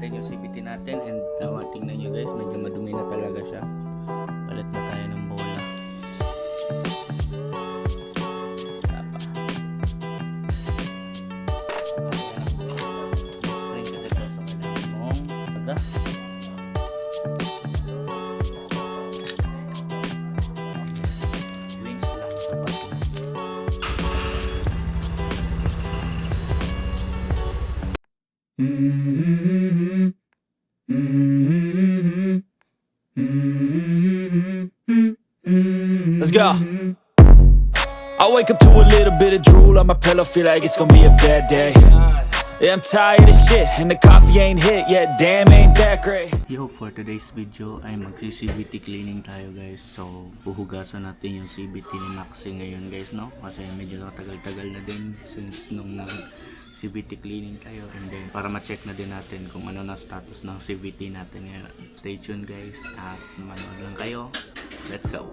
natin yung CBT natin and uh, tingnan nyo guys, medyo madumi na talaga siya. Let's go. I wake up to a little bit of drool on my pillow, feel like it's gonna be a bad day. Yeah, I'm tired of shit, and the coffee ain't hit yet. Damn, ain't that great. Yo, for today's video ay magsi-CBT cleaning tayo guys. So, buhugasan natin yung CBT ni Maxi ngayon guys, no? Kasi medyo tagal-tagal na din since nung nag CBT cleaning tayo and then para ma-check na din natin kung ano na status ng CBT natin ngayon. Stay tuned guys at manood lang kayo. Let's go!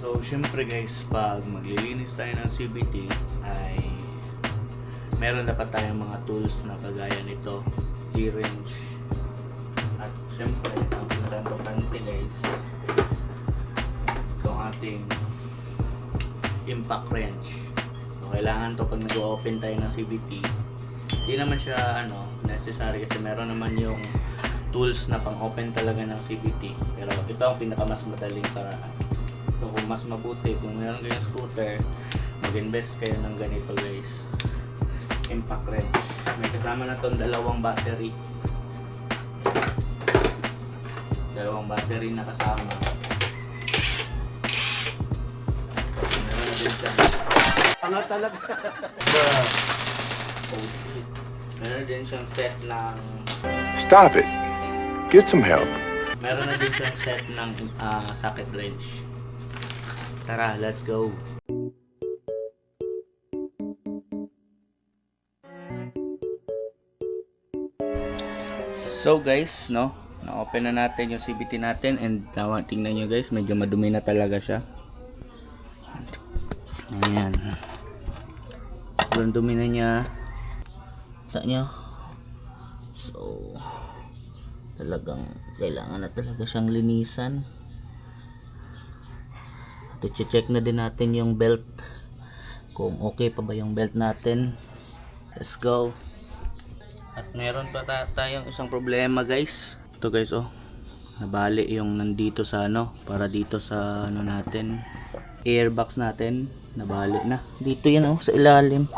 So, syempre guys, pag maglilinis tayo ng CBT meron dapat tayong mga tools na kagaya nito, T-wrench. At syempre, ang pinaka-importante guys, itong ating impact wrench. So, kailangan to pag nag-open tayo ng CBT. Hindi naman siya ano, necessary kasi meron naman yung tools na pang-open talaga ng CBT. Pero ito ang pinakamas madaling paraan. So kung mas mabuti, kung meron kayong scooter, mag-invest kayo ng ganito guys. Impact wrench. May kasama na tong dalawang battery. Dalawang battery na kasama. Meron na din siya. Tanga talaga. Oh shit. Meron din siyang set ng Stop it. Get some help. Meron na din siyang set ng ah, socket wrench. Tara, let's go. So guys, no, na-open na natin yung CBT natin and uh, tingnan nyo guys, medyo madumi na talaga siya. Ayan. Sobrang dumi na niya. Kita nyo? So, talagang kailangan na talaga siyang linisan at check na din natin yung belt kung okay pa ba yung belt natin let's go at meron pa ta- tayong isang problema guys. Ito guys oh. Nabali yung nandito sa ano para dito sa ano natin airbox natin. Nabali na. Dito yan oh sa ilalim.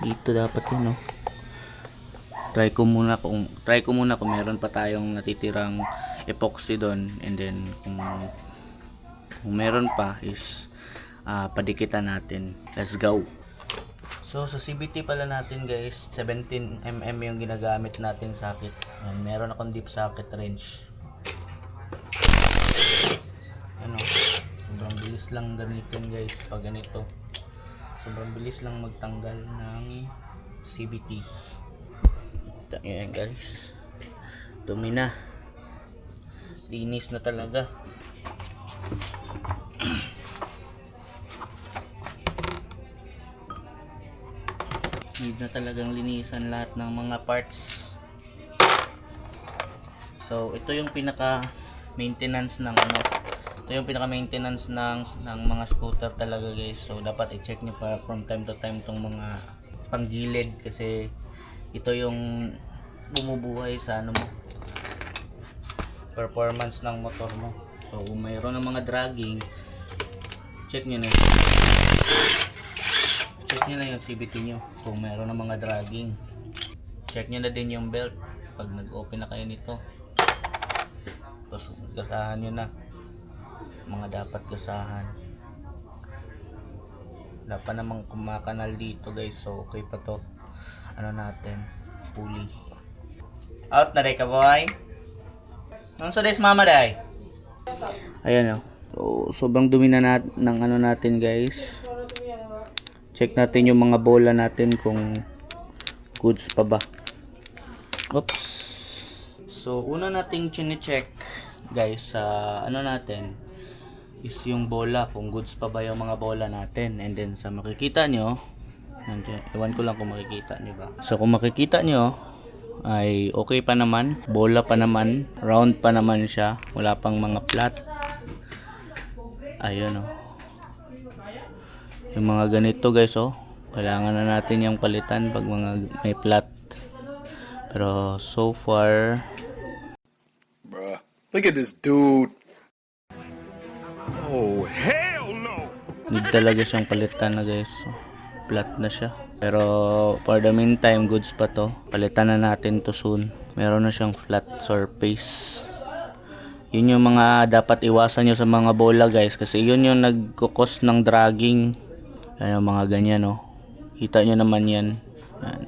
Dito dapat yun oh. Try ko muna kung try ko muna kung meron pa tayong natitirang epoxy doon and then kung kung meron pa is ah, padikitan natin. Let's go so sa CBT pala natin guys 17mm yung ginagamit natin socket Ayan, meron akong deep socket wrench ano sobrang bilis lang gamitin guys pag ganito sobrang bilis lang magtanggal ng CBT Ito yan guys. Dumi na. Linis na talaga. Need na talagang linisan lahat ng mga parts. So, ito yung pinaka maintenance ng ano. Ito yung pinaka maintenance ng ng mga scooter talaga guys. So, dapat i-check niyo pa from time to time tong mga panggilid kasi ito yung bumubuhay sa ano mo performance ng motor mo so kung mayroon ng mga dragging check nyo na yun check nyo na yung CBT nyo kung mayroon ng mga dragging. Check nyo na din yung belt pag nag open na kayo nito. Tapos gasahan nyo na. Mga dapat gasahan. Wala pa namang kumakanal dito guys. So okay pa to. Ano natin? Pulley. Out na rin ka boy. Ang sa des mama day? Ayan o so, sobrang dumi na ng ano natin guys check natin yung mga bola natin kung goods pa ba Oops. So, una nating chine-check, guys, sa ano natin, is yung bola, kung goods pa ba yung mga bola natin. And then, sa makikita nyo, nandiyan, ewan ko lang kung makikita nyo ba. So, kung makikita nyo, ay okay pa naman, bola pa naman, round pa naman siya, wala pang mga flat. Ayun, oh. Yung mga ganito, guys, oh. Kailangan na natin yung palitan pag mga may flat. Pero so far, Bruh. Look at this dude. Oh, hell no! need talaga siyang palitan na guys. So, flat na siya. Pero for the meantime, goods pa to. Palitan na natin to soon. Meron na siyang flat surface. Yun yung mga dapat iwasan nyo sa mga bola guys. Kasi yun yung nagkukos ng dragging. Yan yung mga ganyan oh. Kita nyo naman yan. Yan.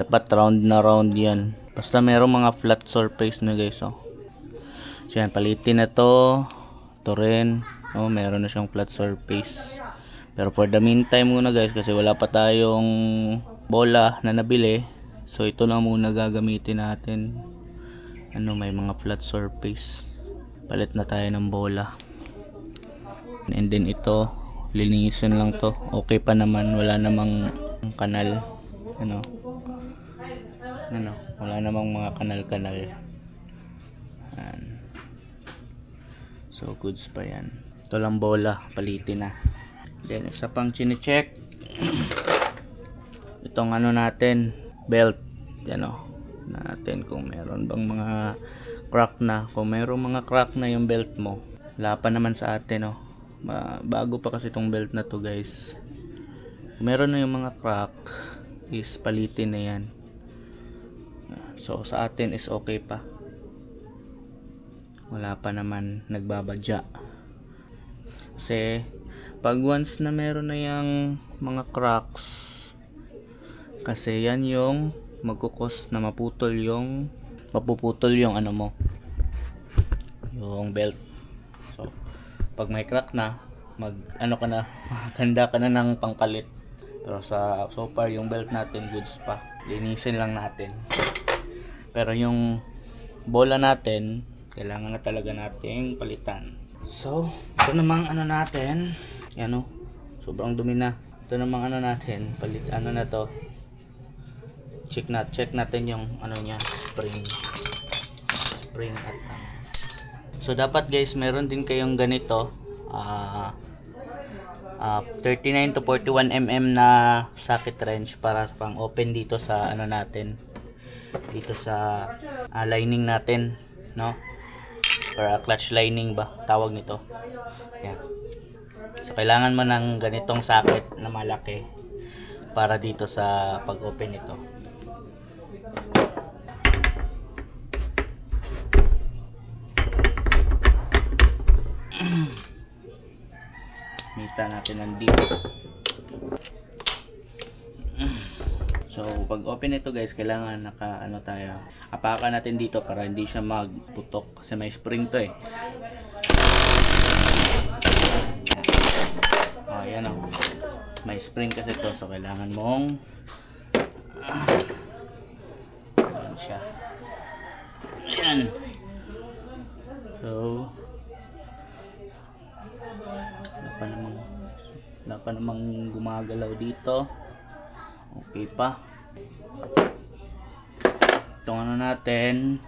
Dapat round na round yan. Basta meron mga flat surface na guys oh. So yan, palitin na to. Ito rin. Oh, meron na siyang flat surface. Pero for the meantime muna guys, kasi wala pa tayong bola na nabili. So ito lang muna gagamitin natin. Ano, may mga flat surface. Palit na tayo ng bola. And then ito, linisin lang to. Okay pa naman, wala namang kanal. Ano? Ano? Wala namang mga kanal-kanal. Yan. So, goods pa yan. Ito lang bola, palitin na. Then, isa pang chine-check. Itong ano natin, belt. Yan o. Natin kung meron bang mga crack na. Kung meron mga crack na yung belt mo, wala pa naman sa atin o. Ba- bago pa kasi itong belt na to guys. Meron na yung mga crack, is palitin na yan. So, sa atin is okay pa wala pa naman nagbabadya kasi pag once na meron na yung mga cracks kasi yan yung magkukos na maputol yung mapuputol yung ano mo yung belt pag may crack na mag ano ka na ganda ka na ng pangpalit pero sa so far yung belt natin goods pa. Linisin lang natin. Pero yung bola natin kailangan na talaga nating palitan. So ito namang ano natin. Yan o sobrang dumi na. Ito namang ano natin palit ano na to. Check na check natin yung ano niya spring. Spring at ano. So dapat guys meron din kayong ganito ah ah, 39 to 41 mm na socket wrench para pang open dito sa ano natin dito sa ah, lining natin no? Or ah, clutch lining ba tawag nito. Yan. So kailangan mo ng ganitong socket na malaki para dito sa pag open nito Mita natin nandito. So, pag open ito guys, kailangan naka ano tayo. Apakan natin dito para hindi siya magputok kasi may spring to eh. Oh, yan oh. May spring kasi to so kailangan mong ah, Ayan siya. Ayan. Pa namang gumagalaw dito. Okay pa. Itong ano natin.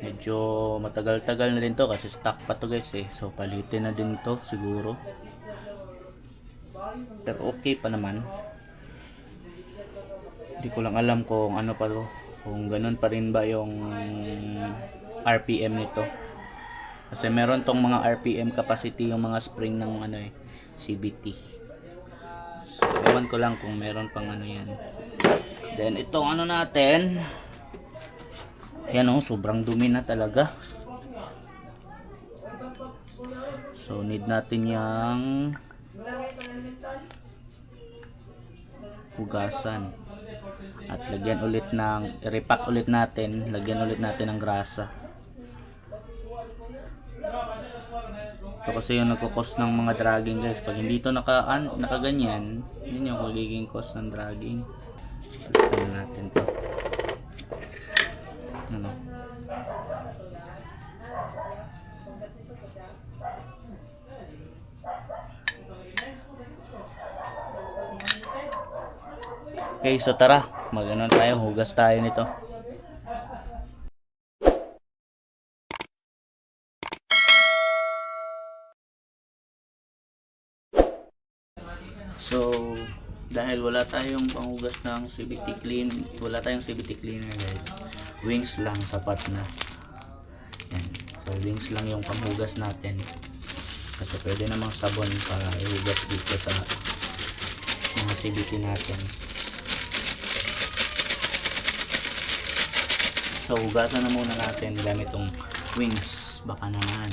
Medyo matagal-tagal na din to kasi stock pa to guys eh. So palitin na din to siguro. Pero okay pa naman. Hindi ko lang alam kung ano pa to. Kung ganun pa rin ba yung RPM nito. Kasi meron tong mga RPM capacity yung mga spring ng ano eh, CBT. So, ewan ko lang kung meron pang ano yan. Then, itong ano natin, yan oh, sobrang dumi na talaga. So, need natin yung hugasan. At lagyan ulit ng, repack ulit natin, lagyan ulit natin ng grasa. Ito kasi yung nagkukos ng mga dragging guys. Pag hindi ito naka, an, nakaganyan, yun yung magiging cause ng dragging. Palitan natin to. Ano? Okay, so tara. Mag-ano tayo, hugas tayo nito. So, dahil wala tayong panghugas ng CBT clean, wala tayong CBT cleaner guys. Wings lang sapat na. Yan. So, wings lang yung panghugas natin. Kasi pwede namang sabon para ihugas dito sa mga CBT natin. So, hugasan na muna natin gamit tong wings. Baka naman.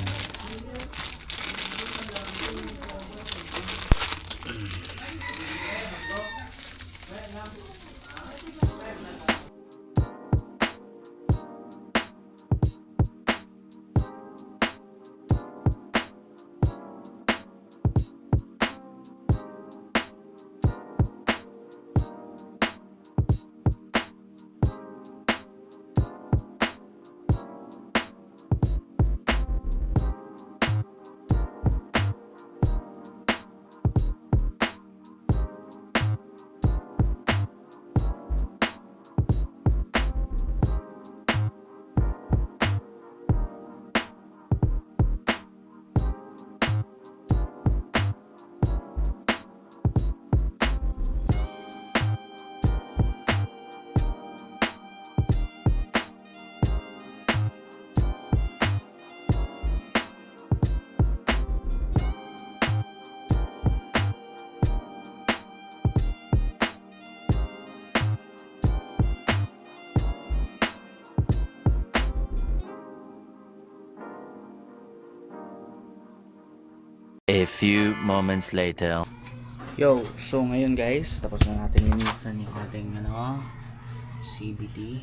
A few moments later. Yo, so ngayon guys, tapos na natin linisan yung ating ano, CBT.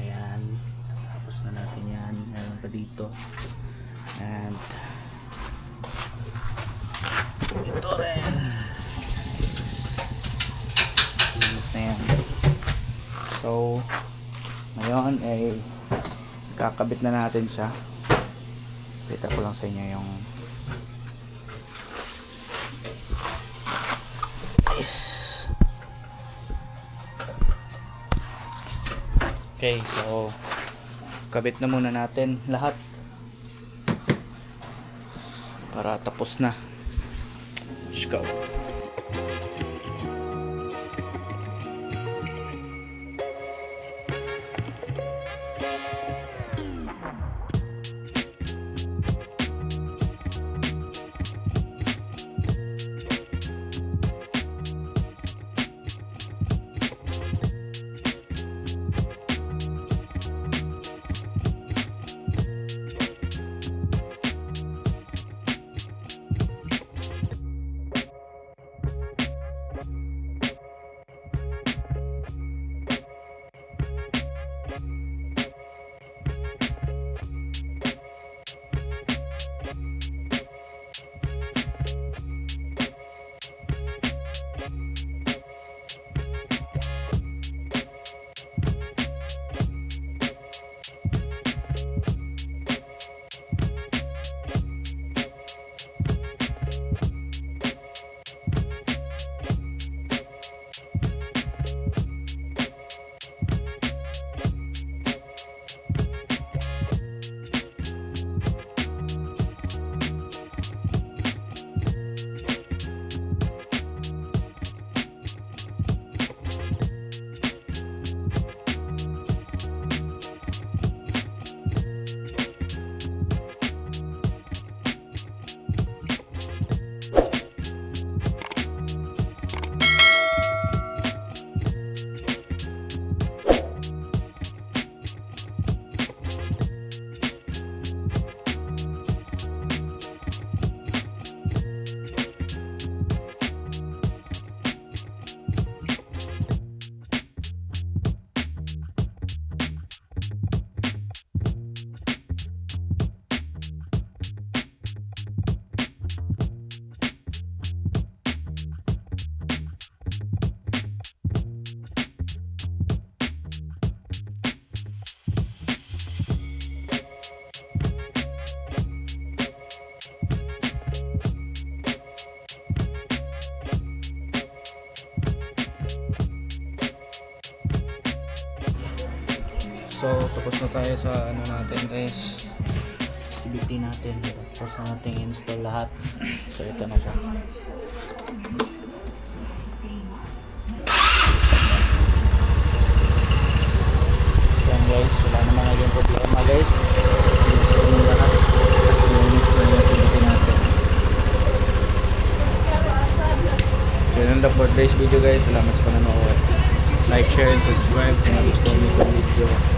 Ayan, tapos na natin yan. Meron pa dito. And, ito rin. Linis na yan. So, ngayon ay kakabit na natin siya. Kita ko lang sa inyo yung Okay, so kabit na muna natin lahat para tapos na. Let's go. So, tapos na tayo sa ano natin guys. CBT natin. Tapos na natin install lahat. So, ito na siya. Yan guys, wala naman naging problema guys. Na lahat. Yun lang for today's video guys. Salamat sa panonood. Like, share, and subscribe kung nagustuhan niyo itong video.